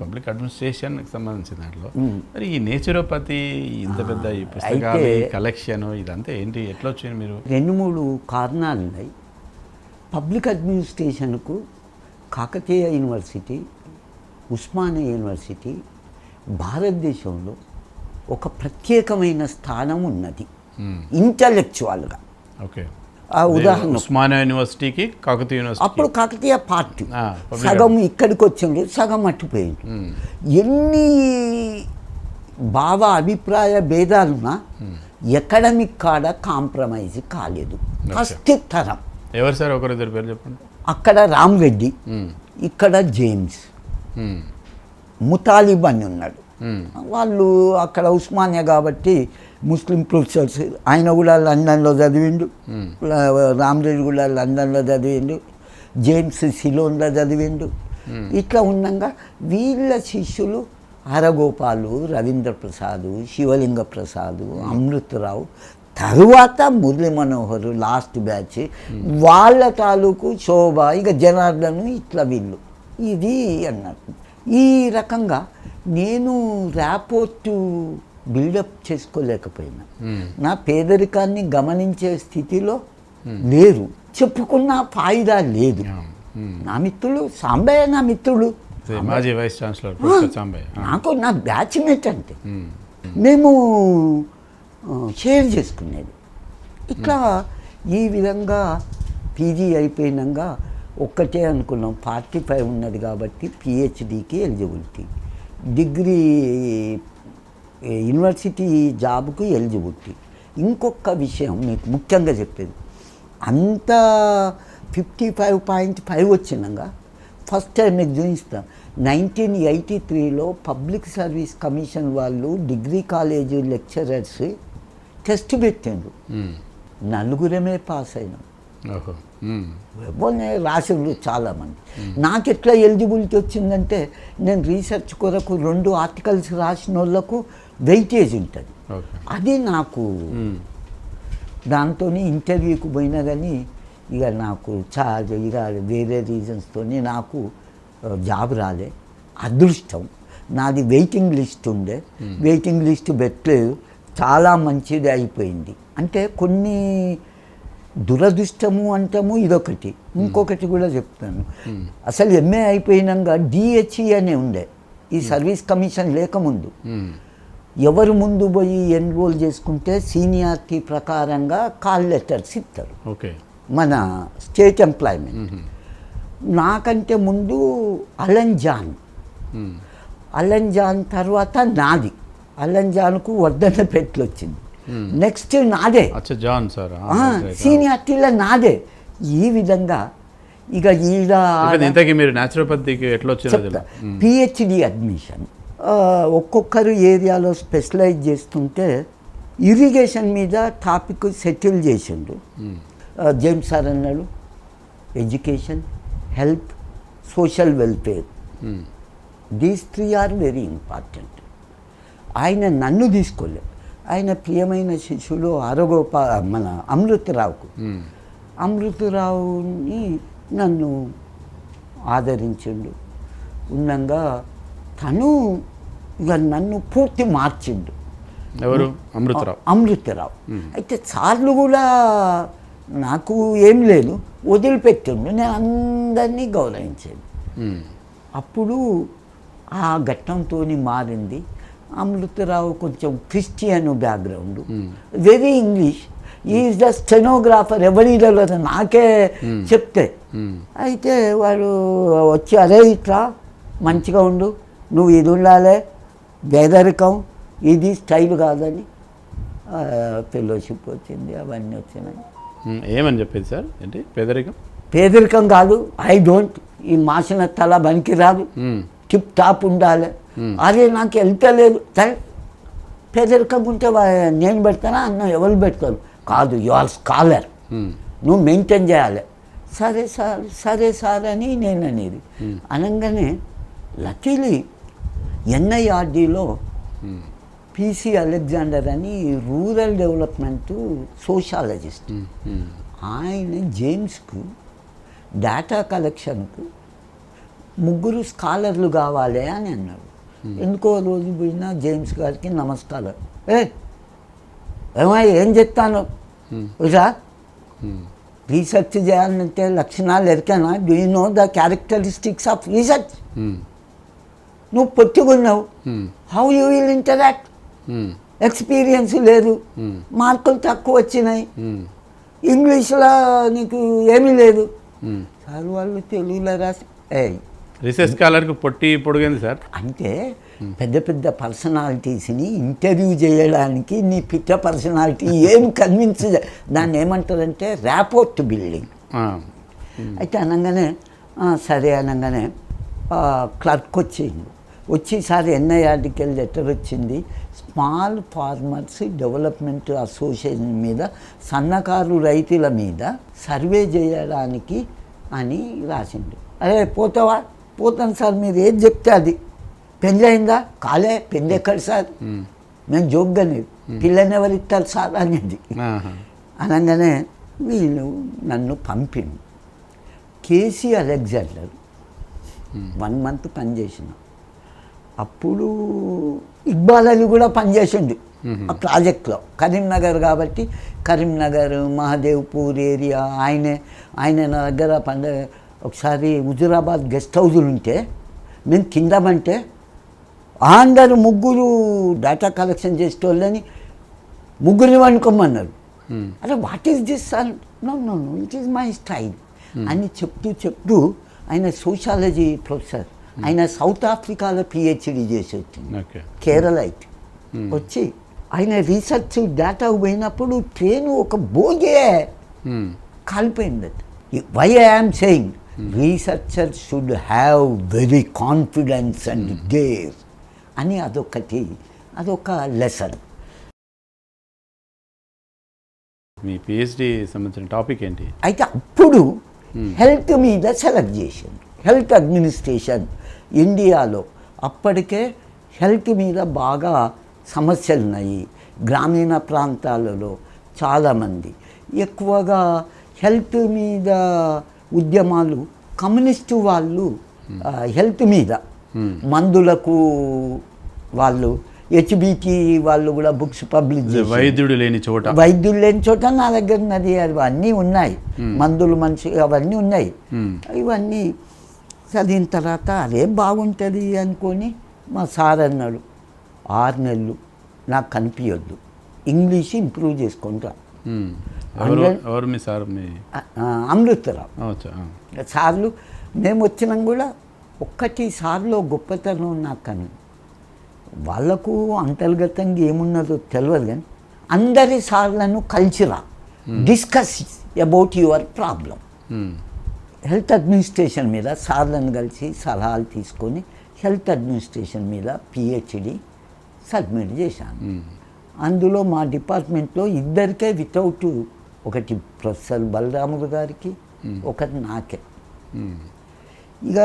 Public administration సంబంధించిన దాంట్లో. మరి ఈ నేచురోపతి ఇంత పెద్ద ఈ పుస్తకాలు కలెక్షన్ ఇదంతా ఏంటి? ఎట్లా వచ్చింది మీరు? రెండు మూడు కారణాలు ఉన్నాయి. పబ్లిక్ అడ్మినిస్ట్రేషన్కు కాకతీయ యూనివర్సిటీ ఉస్మానియా యూనివర్సిటీ భారతదేశంలో ఒక ప్రత్యేకమైన స్థానం ఉన్నది. ఇంటలెక్చువల్గా ఓకే. ఉదాహరణ. ఉస్మానియా యూనివర్సిటీకి కాకతీయ యూనివర్సిటీ అప్పుడు కాకతీయ పార్టీ. సగం ఇక్కడికి వచ్చిండ్రు సగం అట్టుపోయింది ఎన్ని భావ అభిప్రాయ భేదాలున్నా ఎకడమిక్ కాడ కాంప్రమైజ్ కాలేదు. ఫస్ట్ తరం. ఎవరు సార్ ఒకరిద్దరు పేరు చెప్పండి. అక్కడ రామ్ రెడ్డి. ఇక్కడ జేమ్స్. ముతాలిబ్ అని ఉన్నాడు. వాళ్ళు అక్కడ ఉస్మానియా కాబట్టి ముస్లిం ప్రొఫెసర్స్ ఆయన కూడా లండన్లో చదివిండు. రామరెడ్డి కూడా లండన్లో చదివిండు. జేమ్స్ సిలోన్లో చదివిండు. ఇట్లా ఉండగా వీళ్ళ శిష్యులు హరగోపాలు రవీంద్ర ప్రసాద్ శివలింగ ప్రసాద్ అమృతరావు తరువాత మురళీ మనోహర్ లాస్ట్ బ్యాచ్. వాళ్ళ తాలూకు శోభ ఇక జనార్దన్ ఇట్లా వీళ్ళు. ఇది అన్నట్టు. ఈ రకంగా నేను ర్యాపోర్టు బిల్డప్ చేసుకోలేకపోయినా. నా పేదరికాన్ని గమనించే స్థితిలో లేరు. చెప్పుకున్న ఫాయిదా లేదు. మ్మ్. నా మిత్రులు సాంబయ్య నా మిత్రుడు మాజీ వైస్ ఛాన్సలర్ ప్రొఫెసర్ సాంబయ్య. ఆ. నాకు నా బ్యాచ్మేట్ అంటే. మ్మ్. మేము షేర్ చేసుకునేది. ఇట్లా ఈ విధంగా పీజీ అయిపోయినాక ఒక్కటే అనుకున్నాం. ఫార్టీ ఫైవ్ ఉన్నది కాబట్టి పిహెచ్డికి ఎలిజిబిలిటీ. డిగ్రీ యూనివర్సిటీ జాబ్కు ఎలిజిబిలిటీ. ఇంకొక విషయం మీకు ముఖ్యంగా చెప్పేది. అంత ఫిఫ్టీ ఫైవ్ పాయింట్ ఫైవ్ వచ్చినాక ఫస్ట్ టైం మీకు చూపిస్తా. నైన్టీన్ ఎయిటీ త్రీలో పబ్లిక్ సర్వీస్ కమిషన్ వాళ్ళు డిగ్రీ కాలేజీ లెక్చరర్స్ టెస్ట్ పెట్టిండ్రు. మ్మ్. నలుగురమే పాస్ అయినాం. వెబ్బోనే రాసిండ్రు చాలామంది. నాకు ఎట్లా ఎలిజిబిలిటీ వచ్చిందంటే నేను రీసెర్చ్ కొరకు రెండు ఆర్టికల్స్ రాసిన వాళ్ళకు వెయిటేజ్ ఉంటుంది. అది నాకు. దాంతో ఇంటర్వ్యూకి పోయినా కానీ ఇక నాకు చార్జ్ ఇక వేరే రీజన్స్తో నాకు జాబ్ రాలే. అదృష్టం. నాది వెయిటింగ్ లిస్ట్ ఉండే. వెయిటింగ్ లిస్ట్ పెట్టలేదు. చాలా మంచిది అయిపోయింది. అంటే కొన్ని దురదృష్టము అంటాము ఇదొకటి. ఇంకొకటి కూడా చెప్తాను. అసలు ఎంఏ అయిపోయినాక డిహెచ్ఈ అనే ఉండే. ఈ సర్వీస్ కమిషన్ లేకముందు. ఎవరు ముందు పోయి ఎన్రోల్ చేసుకుంటే సీనియారిటీ ప్రకారంగా కాల్ లెటర్స్ ఇస్తారు ఓకే. మన స్టేట్ ఎంప్లాయ్మెంట్. నాకంటే ముందు అలన్ జాన్. అలన్ జాన్ తర్వాత నాది. అలన్ జాన్కు వర్ధన పెట్లు వచ్చింది నెక్స్ట్ నాదే. John sir. సీనియారిటీలో నాదే. ఈ విధంగా ఇక ఇంతకీ మీరు న్యాచురోపతికి ఎట్లా వచ్చింది పిహెచ్డి అడ్మిషన్ ఒక్కొక్కరు ఏరియాలో స్పెషలైజ్ చేస్తుంటే ఇరిగేషన్ మీద టాపిక్ సెటిల్ చేసిండు. జేమ్స్ సార్ అన్నాడు education health social welfare these three are very important ఆయన నన్ను తీసుకోలే ఆయన ప్రియమైన శిష్యులు అరగోప మన అమృతరావుకు. అమృతరావుని నన్ను ఆదరించిండు. ఉన్నంగా తను ఇక నన్ను పూర్తి మార్చిండు. ఎవరు? అమృతరావు. అమృతరావు. అయితే సార్లు కూడా నాకు ఏం లేదు వదిలిపెట్టిండు. నేను అందరినీ గౌరవించాను. అప్పుడు ఆ ఘట్టంతో మారింది. అమృతరావు కొంచెం Christian background. Very English. Is the stenographer ఎవరిలో నాకే చెప్తే. అయితే వాడు వచ్చి అరే ఇట్లా మంచిగా ఉండు. నువ్వు ఇది ఉండాలి. పేదరికం. ఇది స్టైల్ కాదని. ఫెలోషిప్ వచ్చింది. అవన్నీ వచ్చినాయి. ఏమని చెప్పేది సార్? ఏంటి? పేదరికం? పేదరికం కాదు. ఐ డోంట్ ఈ మాసిన తల పనికి రాదు. టిప్ టాప్ ఉండాలి. అదే నాకు వెళ్తలేదు సరే పేదరికంగా ఉంటే నేను పెడతానా? అన్న ఎవరు పెడతారు? కాదు యు ఆర్ స్కాలర్ నువ్వు మెయింటైన్ చేయాలి. సరే సార్ సరే సార్ అని నేను అనేది. అనగానే లకీలీ ఎన్ఐఆర్డీలో పీసీ అలెగ్జాండర్ అని రూరల్ డెవలప్మెంట్ సోషాలజిస్ట్. ఆయన జేమ్స్కు డేటా కలెక్షన్కు ముగ్గురు స్కాలర్లు కావాలి అని అన్నాడు. ఎందుకో రోజు పోయినా జేమ్స్ గారికి నమస్కారం ఏ ఏమై ఏం చెప్తాను? ఉమ్, రీసెర్చ్ చేయాలంటే లక్షణాలు ఎరికైనా? Do you know the characteristics of research నువ్వు పొట్టుకున్నావు ఉమ్, how you will interact experience లేదు. మార్కులు తక్కువ వచ్చినాయి. ఇంగ్లీష్లో నీకు ఏమీ లేదు. సార్ వాళ్ళు తెలుగులో రాసి ఏ రీసెర్చ్ స్కాలర్కి పొట్టి పొడిగింది సార్. అంటే పెద్ద పెద్ద పర్సనాలిటీస్ని ఇంటర్వ్యూ చేయడానికి నీ పిట్ట పర్సనాలిటీ ఏం కన్విన్స్ దాన్ని ఏమంటారంటే ర్యాపోర్ట్ బిల్డింగ్. అయితే అనగానే "ఆ, సరే అనగానే క్లర్క్ వచ్చింది వచ్చి సార్ ఎన్ఐఆర్డికి లెటర్ వచ్చింది. స్మాల్ ఫార్మర్స్ డెవలప్మెంట్ అసోసియేషన్ మీద సన్నకారు రైతుల మీద సర్వే చేయడానికి అని రాసిండు. అరే పోతావా? పోతాను సార్ మీరు ఏది చెప్తే అది. పెళ్ళి అయిందా? కాలే పెళ్ళి ఎక్కడ సార్? మేము. జోగ్గానే పిల్లని ఎవరు ఇస్తారు సార్ అనేది. అనగానే వీళ్ళు నన్ను పంపిండు. కేసీ అలెగ్జాండర్ వన్ మంత్ పనిచేసిన. అప్పుడు ఇక్బాల్ అలీ కూడా పనిచేసిండు ఆ ప్రాజెక్ట్లో. కరీంనగర్ కాబట్టి కరీంనగర్ మహాదేవ్పూర్ ఏరియా ఆయనే ఆయన నా దగ్గర పండ ఒకసారి హుజురాబాద్ గెస్ట్ హౌజులు ఉంటే మేము కిందమంటే అందరు ముగ్గురు డేటా కలెక్షన్ చేసేటోళ్ళని ముగ్గురిని వండుకోమన్నారు. ఉమ్, అరే what is this no no no it is my style అని చెప్తూ చెప్తూ ఆయన సోషాలజీ ప్రొఫెసర్ ఆయన సౌత్ ఆఫ్రికాలో పిహెచ్డి చేసి వచ్చింది ఓకే. కేరళైట్ వచ్చి ఆయన రీసెర్చ్ డేటా పోయినప్పుడు ట్రైన్ ఒక బోగే కాలిపోయింది why I'm saying researcher should have very confidence and dare అని అదొకటి అదొక లెసన్ మీ పిహెచ్డి సంబంధించిన టాపిక్ ఏంటి? అయితే అప్పుడు హెల్త్ మీద సెలెక్ట్ చేసింది హెల్త్ అడ్మినిస్ట్రేషన్ ఇండియాలో అప్పటికే హెల్త్ మీద బాగా సమస్యలు ఉన్నాయి. గ్రామీణ ప్రాంతాలలో చాలామంది. ఎక్కువగా హెల్త్ మీద ఉద్యమాలు కమ్యూనిస్టు వాళ్ళు ఆ, హెల్త్ మీద. మందులకు వాళ్ళు హెచ్బిటి వాళ్ళు కూడా బుక్స్ పబ్లిష్ వైద్యుడు లేని చోట. వైద్యులు లేని చోట నా దగ్గర ఉన్నది అవన్నీ ఉన్నాయి. మందులు మనిషి అవన్నీ ఉన్నాయి. ఇవన్నీ చదివిన తర్వాత అదేం బాగుంటుంది అనుకొని మా సార్ అన్నాడు ఆరు నెలలు నాకు కనిపించొద్దు ఇంగ్లీష్ ఇంప్రూవ్ చేసుకుంటా. ఎవరు మీ సార్ మీ అమృతరావు. సార్లు మేము వచ్చినాం కూడా ఒక్కటి సార్లో గొప్పతనం నాకు అని వాళ్ళకు అంతర్గతంగా ఏమున్నదో తెలియదు కానీ అందరి సార్లను కలిసిరా discuss about your problem. Health administration మీద సార్లను కలిసి సలహాలు తీసుకొని హెల్త్ అడ్మినిస్ట్రేషన్ మీద పిహెచ్డి సబ్మిట్ చేశాను. అందులో మా డిపార్ట్మెంట్లో ఇద్దరికే వితౌట్ ఒకటి ప్రొఫెసర్ బలరాములు గారికి ఒకటి నాకే. ఇక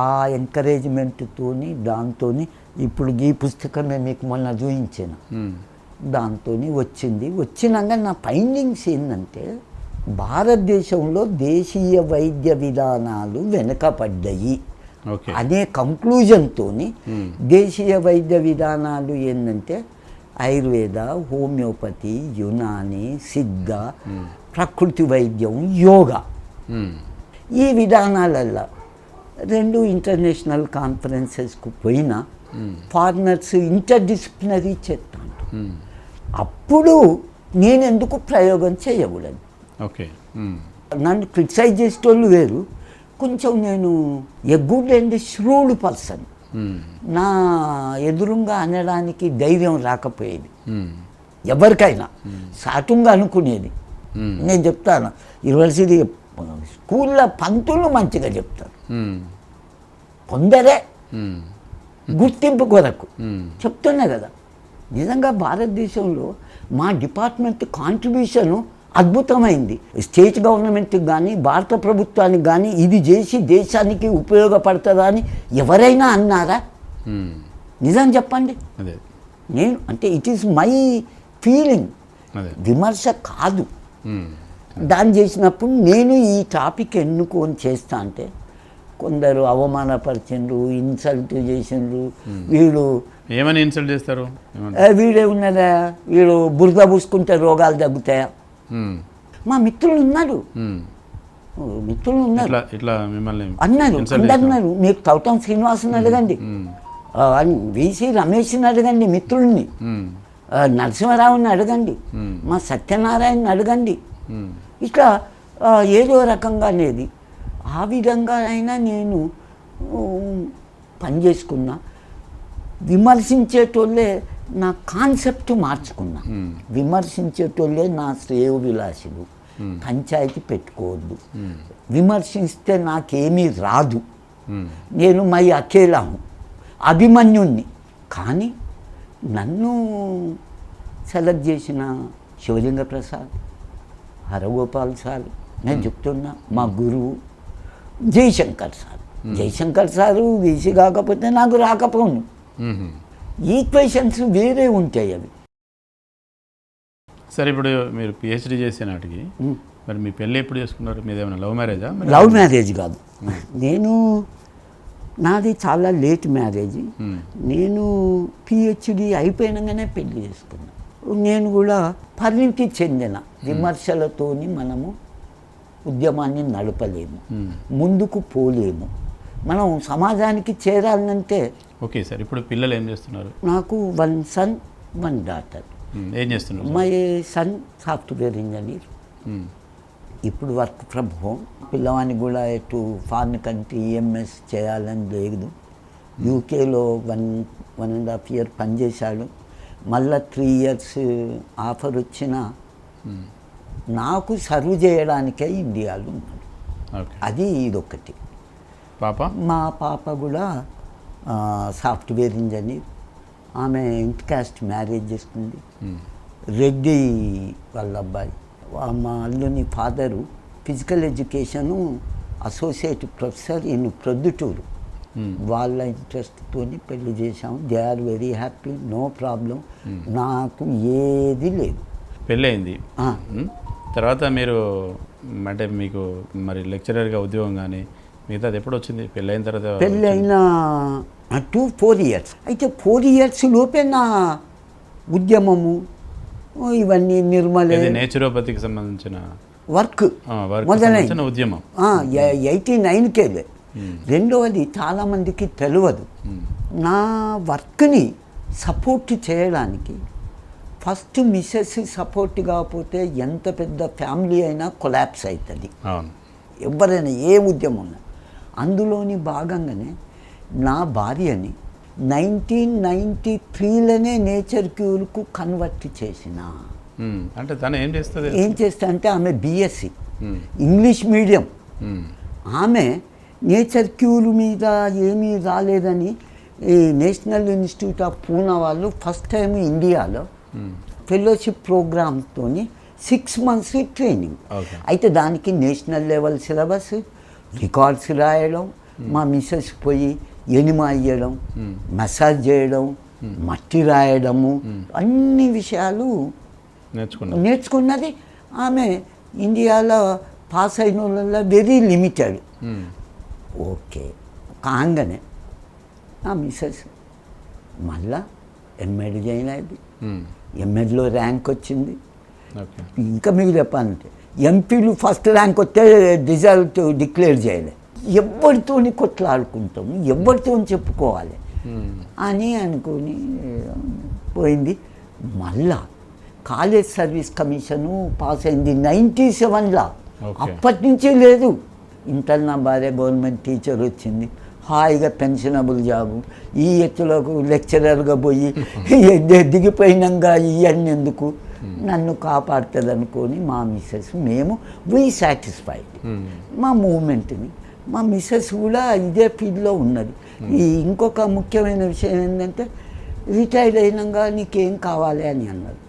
ఆ ఎంకరేజ్మెంట్తోని దాంతో ఇప్పుడు ఈ పుస్తకమే మీకు మొన్న చూపించాను దాంతో వచ్చింది. వచ్చినాక నా ఫైండింగ్స్ ఏంటంటే భారతదేశంలో దేశీయ వైద్య విధానాలు వెనుకపడ్డాయి ఓకే. అనే కంక్లూజన్తో. దేశీయ వైద్య విధానాలు ఏంటంటే ఆయుర్వేద హోమియోపతి యునాని సిద్ధ ప్రకృతి వైద్యం యోగా. ఈ విధానాలల్లో రెండు ఇంటర్నేషనల్ కాన్ఫరెన్సెస్కు పోయినా ఫారినర్స్ ఇంటర్డిసిప్లినరీ చేస్తాను ఉమ్, అప్పుడు నేను ఎందుకు ప్రయోగం చేయకూడదు? ఓకే. నన్ను క్రిటిసైజ్ చేసేటోళ్ళు వేరు. కొంచెం నేను a good and shrewd person నా ఎదురుగా అనడానికి ధైర్యం రాకపోయేది. ఎవరికైనా. సాటుగా అనుకునేది. నేను చెప్తాను. యూనివర్సిటీ స్కూల్లో పంతులు మంచిగా చెప్తారు. కొందరే గుర్తింపు కొరకు. చెప్తున్నా కదా. నిజంగా భారతదేశంలో మా డిపార్ట్మెంట్ కాంట్రిబ్యూషన్ అద్భుతమైంది. స్టేట్ గవర్నమెంట్కి కానీ భారత ప్రభుత్వానికి కానీ ఇది చేసి దేశానికి ఉపయోగపడుతుందా అని ఎవరైనా అన్నారా? నిజం చెప్పండి. నేను అంటే ఇట్ ఈస్ మై ఫీలింగ్ విమర్శ కాదు. దాన్ని చేసినప్పుడు నేను ఈ టాపిక్ ఎన్నుకొని చేస్తా అంటే కొందరు అవమానపరిచిండ్రు ఇన్సల్ట్ చేసిండ్రు వీడు ఏమని ఇన్సల్ట్ చేస్తారు? ఏమని "ఏ, వీడే ఉన్నదా? వీడు బురద పూసుకుంటే రోగాలు తగ్గుతాయా? మా మిత్రులు ఉన్నారు మిత్రులు ఉన్నారు ఇట్లా ఇట్లా మిమ్మల్ని అన్నారు. అన్నారు మీరు తౌటం శ్రీనివాసుని అడగండి. వీసీ రమేష్ని అడగండి ఆ, నరసింహారావుని అడగండి. మా సత్యనారాయణని అడగండి. ఇట్లా ఏదో రకంగా అనేది. ఆ విధంగా అయినా నేను పనిచేసుకున్నా విమర్శించేటోళ్ళే నా కాన్సెప్ట్ మార్చుకున్నా. విమర్శించేటోళ్ళే నా శ్రేయోభిలాషులు. పంచాయతీ పెట్టుకోవద్దు. విమర్శిస్తే నాకేమీ రాదు. నేను మై అకేలాము అభిమన్యుణ్ణి. కానీ నన్ను సెలెక్ట్ చేసిన శివలింగ ప్రసాద్ హరగోపాల్ సార్ నేను చెప్తున్నా మా గురువు Jayashankar sir. Jayashankar sir VC కాకపోతే నాకు రాకపోను. ఈక్వేషన్స్ వేరే ఉంటాయి అవి. సరే ఇప్పుడు మీరు పిహెచ్డి చేసే నాటికి మరి మీ పెళ్ళి ఎప్పుడు చేసుకున్నారు? మీది ఏమైనా లవ్ మ్యారేజా? లవ్ మ్యారేజ్ కాదు. నేను నాది చాలా లేట్ మ్యారేజ్. నేను పిహెచ్డి అయిపోయినాగానే పెళ్ళి చేసుకున్నా. నేను కూడా పరిణితి చెందిన విమర్శలతోని మనము ఉద్యమాన్ని నడపలేము. ముందుకు పోలేము. మనం సమాజానికి చేరాలంటే ఓకే సార్ ఇప్పుడు పిల్లలు ఏం చేస్తున్నారు? నాకు వన్ సన్ వన్ డాటర్. ఏం చేస్తున్నారు మై సన్ సాఫ్ట్వేర్ ఇంజనీర్. ఇప్పుడు వర్క్ ఫ్రమ్ హోమ్. పిల్లవానికి కూడా ఎటు ఫారిన్ కంట్రీ ఈఎంఎస్ చేయాలని లేదు. యూకేలో one one and half year పనిచేశాడు మళ్ళా త్రీ ఇయర్స్ ఆఫర్ వచ్చినా నాకు సర్వ్ చేయడానికే ఇండియాలో ఉన్నాడు. అది ఇదొకటి పాప? మా పాప కూడా సాఫ్ట్వేర్ ఇంజనీర్. ఆమె ఇంటర్కాస్ట్ మ్యారేజ్ చేసుకుంది రెడ్డి వాళ్ళ అబ్బాయి. మా అల్లుని father physical education associate professor in Proddatur. వాళ్ళ ఇంట్రెస్ట్తో పెళ్ళి చేశాం. They are very happy no problem. నాకు ఏది లేదు. పెళ్ళి అయింది ఆ, ఉమ్, తర్వాత మీరు అంటే మీకు మరి లెక్చరర్గా ఉద్యోగం కానీ మిగతాది ఎప్పుడు వచ్చింది? పెళ్ళి అయిన తర్వాత పెళ్ళి అయిన టూ ఫోర్ ఇయర్స్ అయితే ఫోర్ ఇయర్స్ లోపే నా ఉద్యమము ఇవన్నీ నిర్మలే నేచురోపతికి సంబంధించిన? వర్క్. సంబంధించిన ఉద్యమం. ఎయిటీ నైన్కేలే రెండవది చాలామందికి తెలియదు నా వర్క్ని సపోర్ట్ చేయడానికి ఫస్ట్ మిస్సెస్ సపోర్ట్ కాకపోతే ఎంత పెద్ద ఫ్యామిలీ అయినా కొలాప్స్ అవుతుంది ఎవరైనా ఏ ఉద్యమం ఉన్నా. అందులోని భాగంగానే నా భార్యని నైన్టీన్ నైంటీ త్రీలోనే నేచర్ క్యూర్కు కన్వర్ట్ చేసిన. అంటే తను ఏం చేస్తుంది? ఏం చేస్తా అంటే ఆమె బీఎస్సీ. English medium. ఆమె నేచర్ క్యూర్ మీద ఏమీ రాలేదని ఈ నేషనల్ ఇన్స్టిట్యూట్ ఆఫ్ పూనా వాళ్ళు ఫస్ట్ టైం ఇండియాలో ఫెలోషిప్ ప్రోగ్రామ్తో సిక్స్ మంత్స్ ట్రైనింగ్. అయితే దానికి నేషనల్ లెవెల్ సిలబస్ రికార్డ్స్ రాయడం మా మిస్సెస్ పోయి ఎనిమ అయ్యడం. మసాజ్ చేయడం మట్టి రాయడము అన్ని విషయాలు నేర్చుకున్నది. ఆమె ఇండియాలో పాస్ అయిన వాళ్ళల్లో వెరీ లిమిటెడ్. ఓకే. కాగానే నా మిస్సెస్ మళ్ళా ఎంఎడ్ జాయిన్ అయింది. ఎంఎడ్లో ర్యాంక్ వచ్చింది. ఇంకా మీకు చెప్పాలంటే ఎంపీలు ఫస్ట్ ర్యాంక్ వస్తే రిజల్ట్ డిక్లేర్ చేయలే. ఎవరితోని కొట్లాడుకుంటాము ఎవరితో చెప్పుకోవాలి? ఉమ్, అని అనుకుని పోయింది. మళ్ళా కాలేజ్ సర్వీస్ కమిషను పాస్ అయింది నైంటీ సెవెన్లో. అప్పటి నుంచి లేదు. ఇంటర్ నా భార్య గవర్నమెంట్ టీచర్ వచ్చింది. హాయిగా పెన్షనబుల్ జాబు. ఈ ఎత్తులకు లెక్చరర్గా పోయి దిగిపోయినాక ఇవన్నీ ఎందుకు? నన్ను కాపాడుతుంది అనుకొని మా మిస్సెస్ మేము వీ సాటిస్ఫైడ్ మా మూమెంట్ని మా మిస్సెస్ కూడా ఇదే ఫీల్డ్లో ఉన్నది. ఈ ఇంకొక ముఖ్యమైన విషయం ఏంటంటే రిటైర్డ్ అయినాక నీకేం కావాలి అని అన్నారు.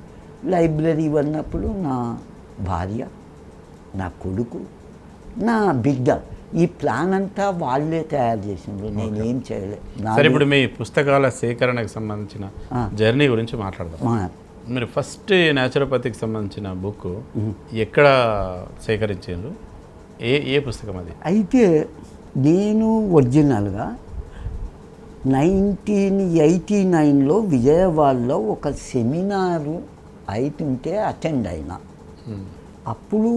లైబ్రరీ ఉన్నప్పుడు నా భార్య నా కొడుకు నా బిడ్డ ఈ ప్లాన్ అంతా వాళ్ళే తయారు చేసిండ్రు. నేను ఏం చేయలేదు సరే ఇప్పుడు మీ పుస్తకాల సేకరణకు సంబంధించిన. జర్నీ గురించి మాట్లాడదాం. మీరు ఫస్ట్ న్యాచురోపతికి సంబంధించిన బుక్ ఎక్కడ సేకరించారు? ఏ ఏ పుస్తకం అది? అయితే నేను ఒరిజినల్గా నైన్టీన్ ఎయిటీ నైన్లో విజయవాడలో ఒక సెమినారు అవుతుంటే అటెండ్ అయినా. అప్పుడు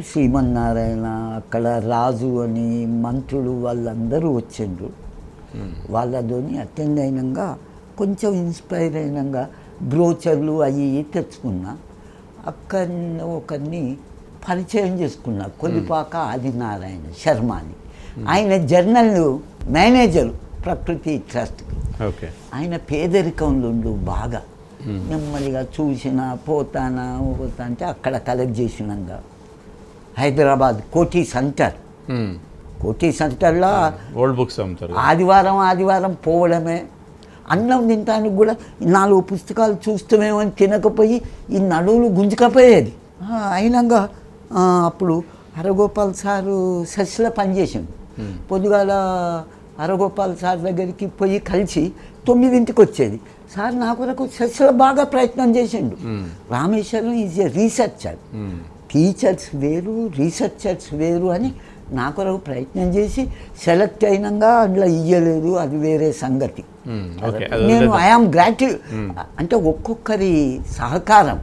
శ్రీమన్నారాయణ అక్కడ రాజు అని మంత్రులు వాళ్ళందరూ వచ్చిండ్రు. వాళ్ళతోని అటెండ్ అయినాక కొంచెం ఇన్స్పైర్ అయినాక బ్రోచర్లు అవి తెచ్చుకున్నా. అక్కడ ఒకరిని పరిచయం చేసుకున్నా. కొలిపాక ఆదినారాయణ శర్మ అని ఆయన జర్నల్ మేనేజర్ ప్రకృతి ట్రస్ట్కి ఓకే. ఆయన పేదరికంలో ఉండు బాగా నెమ్మదిగా చూసిన పోతానా పోతా అంటే అక్కడ కలెక్ట్ చేసినాక హైదరాబాద్ కోటి సెంటర్. కోటి సెంటర్లో ఓల్డ్ బుక్స్ అమ్ముతారు ఆదివారం ఆదివారం పోవడమే. అన్నం తినడానికి కూడా నాలుగు పుస్తకాలు చూస్తామేమో అని తినకపోయి ఈ నడువులు గుంజుకపోయేది. అయినాక అప్పుడు హరగోపాల్ సారు సెస్లో పనిచేసిండు. పొద్దుగాల హరగోపాల్ సార్ దగ్గరికి పోయి కలిసి తొమ్మిదింటికి వచ్చేది. సార్ నా కొరకు సెస్లో బాగా ప్రయత్నం చేసిండు. Rameshwaram is a researcher. Teachers వేరు రీసెర్చర్స్ వేరు అని నా కొరకు ప్రయత్నం చేసి సెలెక్ట్ అయినాక అందులో ఇయ్యలేదు అది వేరే సంగతి. నేను. ఐఆమ్ గ్రాటి అంటే ఒక్కొక్కరి సహకారం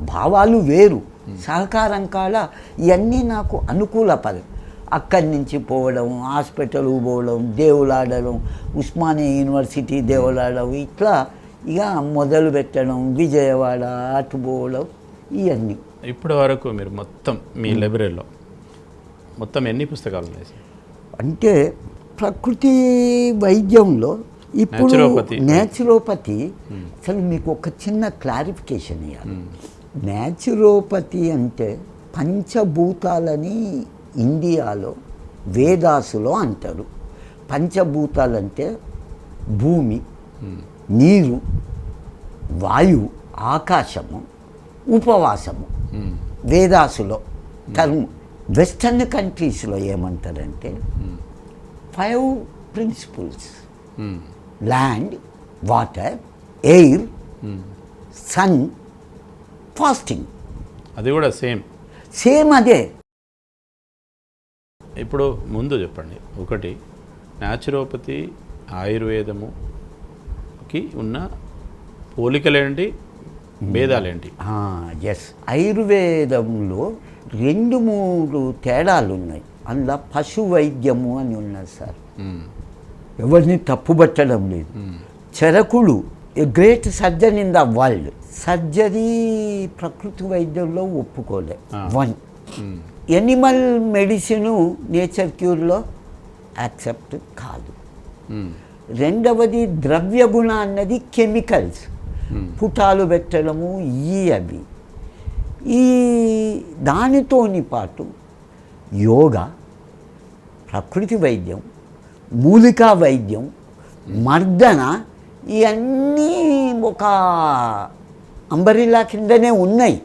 భావాలు వేరు. సహకారం కాడ ఇవన్నీ నాకు అనుకూల పదం అక్కడి నుంచి పోవడం హాస్పిటల్ పోవడం దేవులాడడం ఉస్మానియా యూనివర్సిటీ దేవులాడడం ఇట్లా ఇక మొదలు పెట్టడం విజయవాడ అటు పోవడం ఇవన్నీ ఇప్పటి వరకు మీరు మొత్తం మీ లైబ్రరీలో మొత్తం ఎన్ని పుస్తకాలు ఉన్నాయి? అంటే ప్రకృతి వైద్యంలో ఇప్పుడు. నేచురోపతి. అసలు మీకు ఒక చిన్న క్లారిఫికేషన్ ఇవ్వాలి నేచురోపతి అంటే పంచభూతాలని ఇండియాలో వేదాసులో అంటారు. పంచభూతాలంటే భూమి నీరు వాయువు ఆకాశము ఉపవాసము. వేదాసులో టర్మ్ వెస్టర్న్ కంట్రీస్లో ఏమంటారంటే five principles. Land water air. Sun fasting. అది కూడా సేమ్. సేమ్ అదే. ఇప్పుడు ముందు చెప్పండి. ఒకటి న్యాచురోపతి ఆయుర్వేదముకి ఉన్న పోలికలేంటి? భేదాలేంటి? ఎస్ ఆయుర్వేదంలో రెండు మూడు తేడాలు ఉన్నాయి అందులో పశు వైద్యము అని ఉన్నది సార్. ఎవరిని తప్పుపట్టడం లేదు. చరకుడు a great surgeon in the world surgery ప్రకృతి వైద్యంలో ఒప్పుకోలే. వన్. ఎనిమల్ మెడిసిన్ నేచర్ క్యూర్లో యాక్సెప్ట్ కాదు. రెండవది ద్రవ్య గుణ అన్నది కెమికల్స్. పుటాలు పెట్టడము ఈ అవి ఈ దానితోని పాటు యోగా ప్రకృతి వైద్యం మూలికా వైద్యం మర్దన ఇవన్నీ ఒక అంబరిలా కిందనే ఉన్నాయి.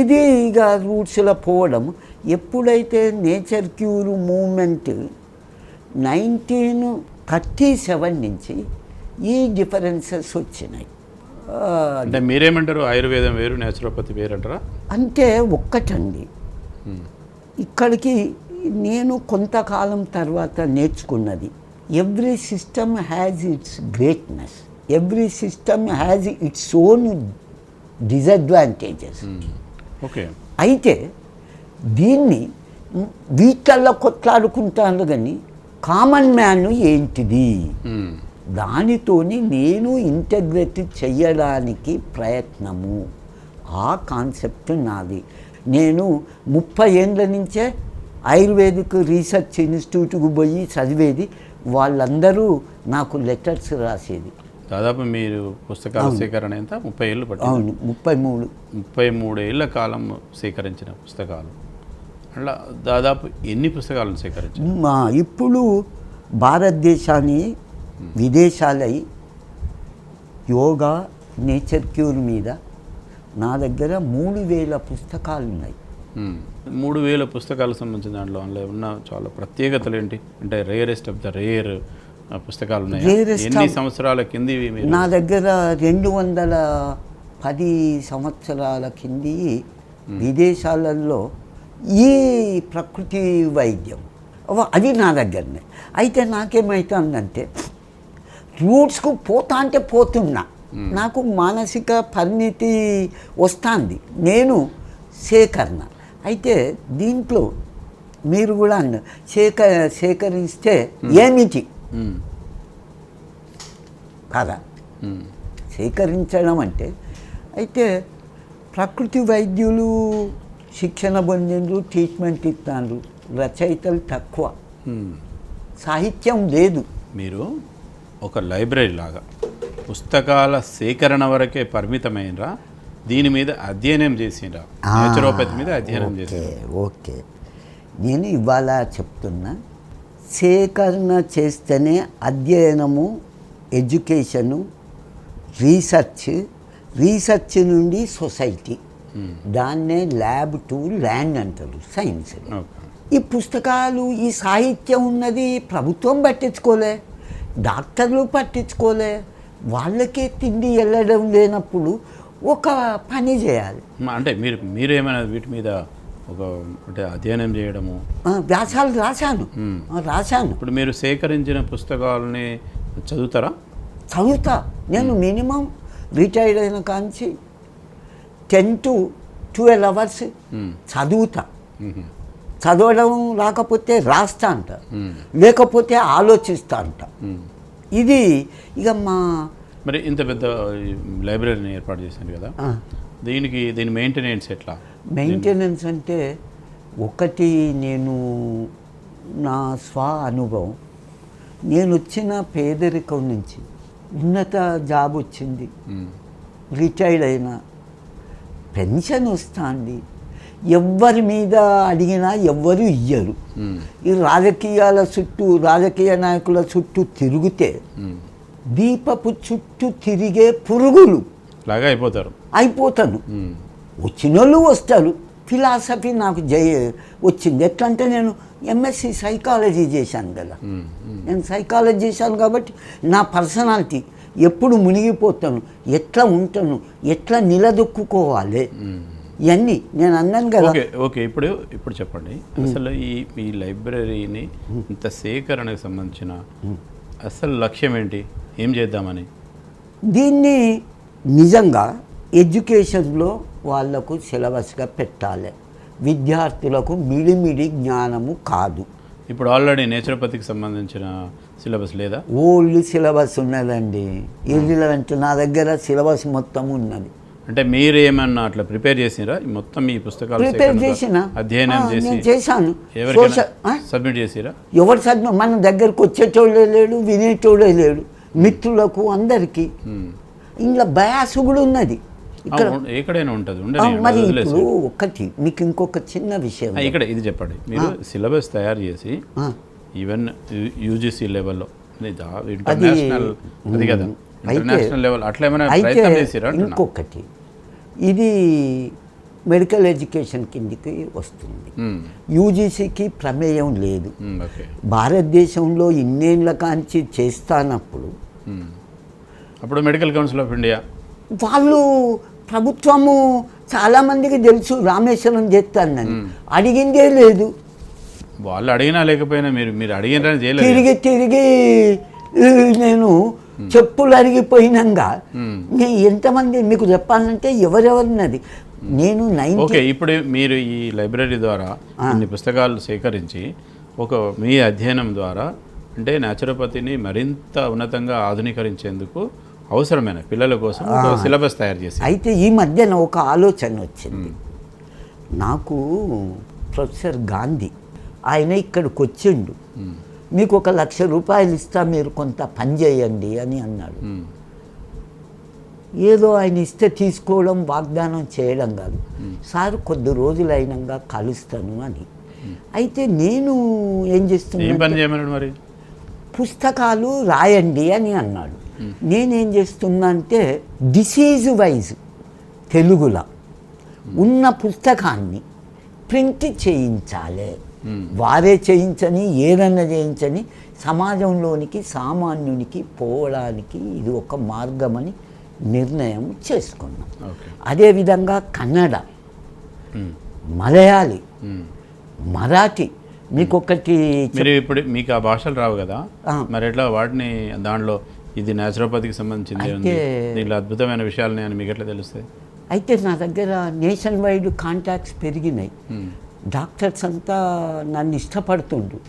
ఇది ఇక రూట్స్లో పోవడం. ఎప్పుడైతే nature cure movement nineteen thirty seven నుంచి ఈ డిఫరెన్సెస్ వచ్చినాయి. అంటే మీరేమంటారు ఆయుర్వేదం వేరు న్యాచురోపతి వేరు అంటారా అంటే ఒక్కటండి. ఇక్కడికి నేను కొంతకాలం తర్వాత నేర్చుకున్నది every system has its greatness every system has its own disadvantages. Okay అయితే దీన్ని వీటల్లో కొట్లాడుకుంటాను కానీ కామన్ మ్యాన్ ఏంటిది. దానితోని నేను ఇంటగ్రేట్ చెయ్యడానికి ప్రయత్నము. ఆ కాన్సెప్ట్ నాది. నేను ముప్పై ఏండ్ల నుంచే ఆయుర్వేదిక్ రీసెర్చ్ ఇన్స్టిట్యూట్కి పోయి చదివేది. వాళ్ళందరూ నాకు లెటర్స్ రాసేది. దాదాపు మీరు పుస్తకాల సేకరణ ఎంత? ముప్పై ఏళ్ళు పట్టింది. అవును ముప్పై మూడు. ముప్పై మూడు ఏళ్ళ కాలం సేకరించిన పుస్తకాలు. అట్లా దాదాపు ఎన్ని పుస్తకాలను సేకరించారు? మా ఇప్పుడు భారతదేశాన్ని విదేశాలై యోగా నేచర్ క్యూర్ మీద నా దగ్గర మూడు వేల పుస్తకాలు ఉన్నాయి. మూడు వేల పుస్తకాలకు సంబంధించిన దాంట్లో అందులో ఉన్న చాలా ప్రత్యేకతలు ఏంటి? అంటే రేరెస్ట్ ఆఫ్ ద రేర్ పుస్తకాలు ఉన్నాయి ఎన్ని సంవత్సరాల మీరు? నా దగ్గర రెండు వందల పది సంవత్సరాల కింది విదేశాలలో ఈ ప్రకృతి వైద్యం? అవ- అది నా దగ్గరనే. అయితే నాకేమవుతుందంటే రూట్స్కు పోతా అంటే పోతున్నా. నాకు మానసిక పరిణితి వస్తుంది. నేను సేకరణ. అయితే దీంట్లో మీరు కూడా సేక సేకరిస్తే ఏమిటి? కదా సేకరించడం అంటే అయితే ప్రకృతి వైద్యులు శిక్షణ పొందిండ్రు ట్రీట్మెంట్ ఇస్తాండ్రు. రచయితలు తక్కువ. సాహిత్యం లేదు. మీరు? ఒక లైబ్రరీ లాగా. పుస్తకాల సేకరణ వరకే పరిమితమైనరా దీని మీద అధ్యయనం చేసిండ్రా. ఆ, నేచురోపతి మీద అధ్యయనం చేసిండ్రా. ఓకే. నేను ఇవాళ చెప్తున్నా సేకరణ చేస్తేనే అధ్యయనము ఎడ్యుకేషను రీసెర్చ్ రీసెర్చ్ నుండి సొసైటీ. దాన్నే ల్యాబ్ టు ల్యాండ్ అంటారు సైన్స్. ఈ పుస్తకాలు ఈ సాహిత్యం ఉన్నది ప్రభుత్వం పట్టించుకోలే. డాక్టర్లు పట్టించుకోలే. వాళ్ళకే తిండి వెళ్ళడం లేనప్పుడు ఒక పని చేయాలి. అంటే మీరు మీరు ఏమైనా వీటి మీద ఒక అంటే అధ్యయనం చేయడము? వ్యాసాలు రాశాను. రాశాను. ఇప్పుడు మీరు సేకరించిన పుస్తకాలని చదువుతారా? చదువుతా. నేను మినిమం రిటైర్డ్ అయిన కాంచి టెన్ టు ట్వెల్వ్ అవర్స్ చదువుతా. చదవడం రాకపోతే రాస్తా అంట లేకపోతే ఆలోచిస్తా అంట. ఇది ఇక మా మరి ఇంత పెద్ద లైబ్రరీని ఏర్పాటు చేశారు కదా. దీనికి దీని మెయింటెనెన్స్ ఎట్లా? మెయింటెనెన్స్ అంటే ఒకటి నేను నా స్వ అనుభవం. నేను వచ్చిన పేదరికం నుంచి ఉన్నత జాబ్ వచ్చింది. రిటైర్డ్ అయినా పెన్షన్ వస్తుంది. ఎవ్వరి మీద అడిగినా ఎవ్వరు ఇయ్యరు. ఈ రాజకీయాల చుట్టూ రాజకీయ నాయకుల చుట్టూ తిరిగితే. దీపపు చుట్టూ తిరిగే పురుగులు లాగా అయిపోతారు. అయిపోతాను వచ్చిన వాళ్ళు వస్తారు. ఫిలాసఫీ నాకు జయ వచ్చింది. ఎట్లా అంటే నేను ఎంఎస్సి సైకాలజీ చేశాను కదా. నేను సైకాలజీ చేశాను కాబట్టి నా పర్సనాలిటీ ఎప్పుడు మునిగిపోతాను. ఎట్లా ఉంటాను? ఎట్లా నిలదొక్కుకోవాలి. ఇవన్నీ నేను అన్నాను కదా. ఓకే ఓకే ఇప్పుడు ఇప్పుడు చెప్పండి. అసలు ఈ ఈ లైబ్రరీని ఇంత సేకరణకు సంబంధించిన అసలు లక్ష్యం ఏంటి? ఏం చేద్దామని? దీన్ని నిజంగా ఎడ్యుకేషన్లో వాళ్ళకు సిలబస్గా పెట్టాలి. విద్యార్థులకు మిడిమిడి జ్ఞానము కాదు. ఇప్పుడు ఆల్రెడీ నేచురోపతికి సంబంధించిన సిలబస్ లేదా? ఓల్డ్ సిలబస్ ఉన్నదండి. ఇర్రిలవెంట్ నా దగ్గర సిలబస్ మొత్తం ఉన్నది. అంటే మీరు ఏమన్నా అట్లా ప్రిపేర్ చేసిరా మొత్తం ఈ పుస్తకాలు ప్రిపేర్ చేసిన. అధ్యయనం చేసి చేశాను? సబ్మిట్ చేసిరా? ఎవరు చదివిన మన దగ్గరకు వచ్చేటోళ్ళే లేడు వినేటోళ్ళే లేడు. మిత్రులకు అందరికీ. ఇంట్లో బయాస్ కూడా ఉన్నది. ఇక్కడ ఎక్కడైనా ఉంటుంది మరి ఇప్పుడు ఒకటి మీకు ఇంకొక చిన్న విషయం. ఇక్కడ ఇది చెప్పండి. మీరు సిలబస్ తయారు చేసి ఈవెన్ యూజీసీ లెవెల్లో ఇంటర్నేషనల్ అది కదా ఇంటర్నేషనల్ లెవెల్ అట్లా ఏమైనా ప్రయత్నం చేసిరా ఇంకొకటి ఇది మెడికల్ ఎడ్యుకేషన్ కిందికి వస్తుంది. యూజీసీకి ప్రమేయం లేదు. భారతదేశంలో ఇన్నేళ్ళ కాంచి చేస్తానప్పుడు. అప్పుడు మెడికల్ కౌన్సిల్ ఆఫ్ ఇండియా. వాళ్ళు ప్రభుత్వము చాలామందికి తెలుసు రామేశ్వరం చేస్తానని. అడిగిందే లేదు. వాళ్ళు అడిగినా లేకపోయినా మీరు మీరు అడిగిన తిరిగి తిరిగి నేను చెప్పులు అరిగిపోయినాక. నేను ఎంతమంది మీకు చెప్పాలంటే ఎవరెవరినది? నేను ఓకే ఇప్పుడు మీరు ఈ లైబ్రరీ ద్వారా కొన్ని పుస్తకాలు సేకరించి ఒక మీ అధ్యయనం ద్వారా అంటే న్యాచురోపతిని మరింత ఉన్నతంగా ఆధునీకరించేందుకు అవసరమైన పిల్లల కోసం సిలబస్ తయారు చేసి. అయితే ఈ మధ్యన ఒక ఆలోచన వచ్చింది. నాకు ప్రొఫెసర్ గాంధీ ఆయన ఇక్కడికి వచ్చిండు. మీకు ఒక లక్ష రూపాయలు ఇస్తా మీరు కొంత పని చేయండి అని అన్నాడు. ఏదో ఆయన ఇస్తే తీసుకోవడం వాగ్దానం చేయడం కాదు. సార్ కొద్ది రోజులు అయినాక కలుస్తాను అని. అయితే నేను ఏం ఏం చేస్తున్నా పని చేయమన్నాడు మరి? పుస్తకాలు రాయండి అని అన్నాడు. నేనేం చేస్తున్నా అంటే డిసీజ్ వైజ్ తెలుగులో ఉన్న పుస్తకాన్ని ప్రింట్ చేయించాలి. వారే చేయించని ఏదన్నా చేయించని సమాజంలోనికి సామాన్యునికి పోవడానికి ఇది ఒక మార్గమని నిర్ణయం చేసుకున్నాం. అదేవిధంగా కన్నడ మలయాళీ మరాఠీ మీకు ఒకటి మీరు ఇప్పుడు మీకు ఆ భాషలు రావు కదా. మరి ఎట్లా వాటిని దాంట్లో ఇది న్యాచురోపతికి సంబంధించింది దీంట్లో అద్భుతమైన విషయాలు అని మీకు ఎట్లా తెలుస్తాయి? అయితే నా దగ్గర నేషన్ వైడ్ కాంటాక్ట్స్ పెరిగినాయి. డాక్టర్స్ అంతా నన్ను ఇష్టపడుతుండ్రు.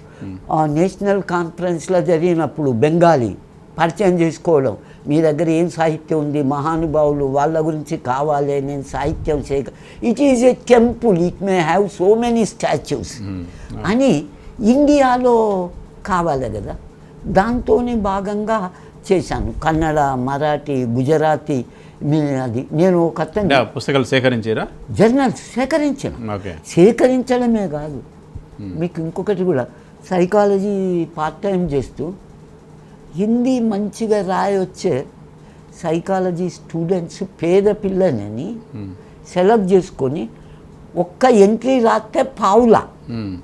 ఆ నేషనల్ కాన్ఫరెన్స్లో జరిగినప్పుడు బెంగాలీ పరిచయం చేసుకోవడం మీ దగ్గర ఏం సాహిత్యం ఉంది మహానుభావులు వాళ్ళ గురించి కావాలి నేను సాహిత్యం చేయక it is a temple it may have so many statues అని ఇండియాలో కావాలి కదా. దాంతోనే భాగంగా చేశాను. కన్నడ మరాఠీ గుజరాతీ అది నేను ఆ పుస్తకాలు సేకరించారా? జర్నల్స్ సేకరించాను. సేకరించడమే కాదు. మీకు ఇంకొకటి కూడా సైకాలజీ పార్ట్ టైం చేస్తూ హిందీ మంచిగా రాయొచ్చే సైకాలజీ స్టూడెంట్స్ పేద పిల్లలని సెలెక్ట్ చేసుకొని ఒక్క ఎంట్రీ రాస్తే పావులా. మ్మ్.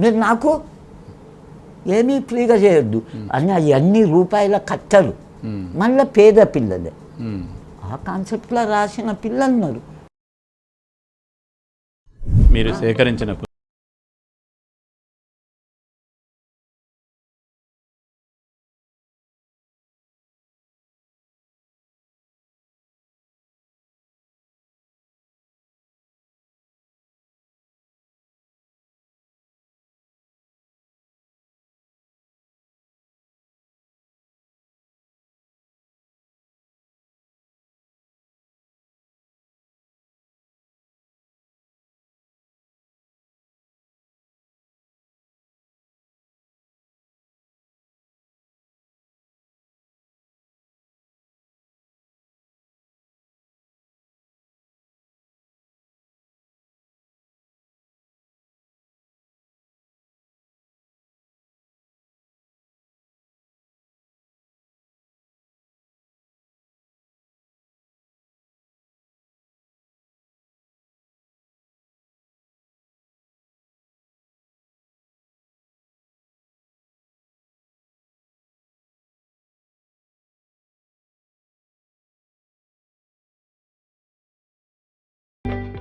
మీరు నాకు ఏమీ ఫ్రీగా చేయొద్దు. అని అవి అన్ని రూపాయల కట్టలు మ్మ్. మళ్ళీ పేద పిల్లలే. ఆ కాన్సెప్ట్లో రాసిన పిల్లలు మీరు సేకరించిన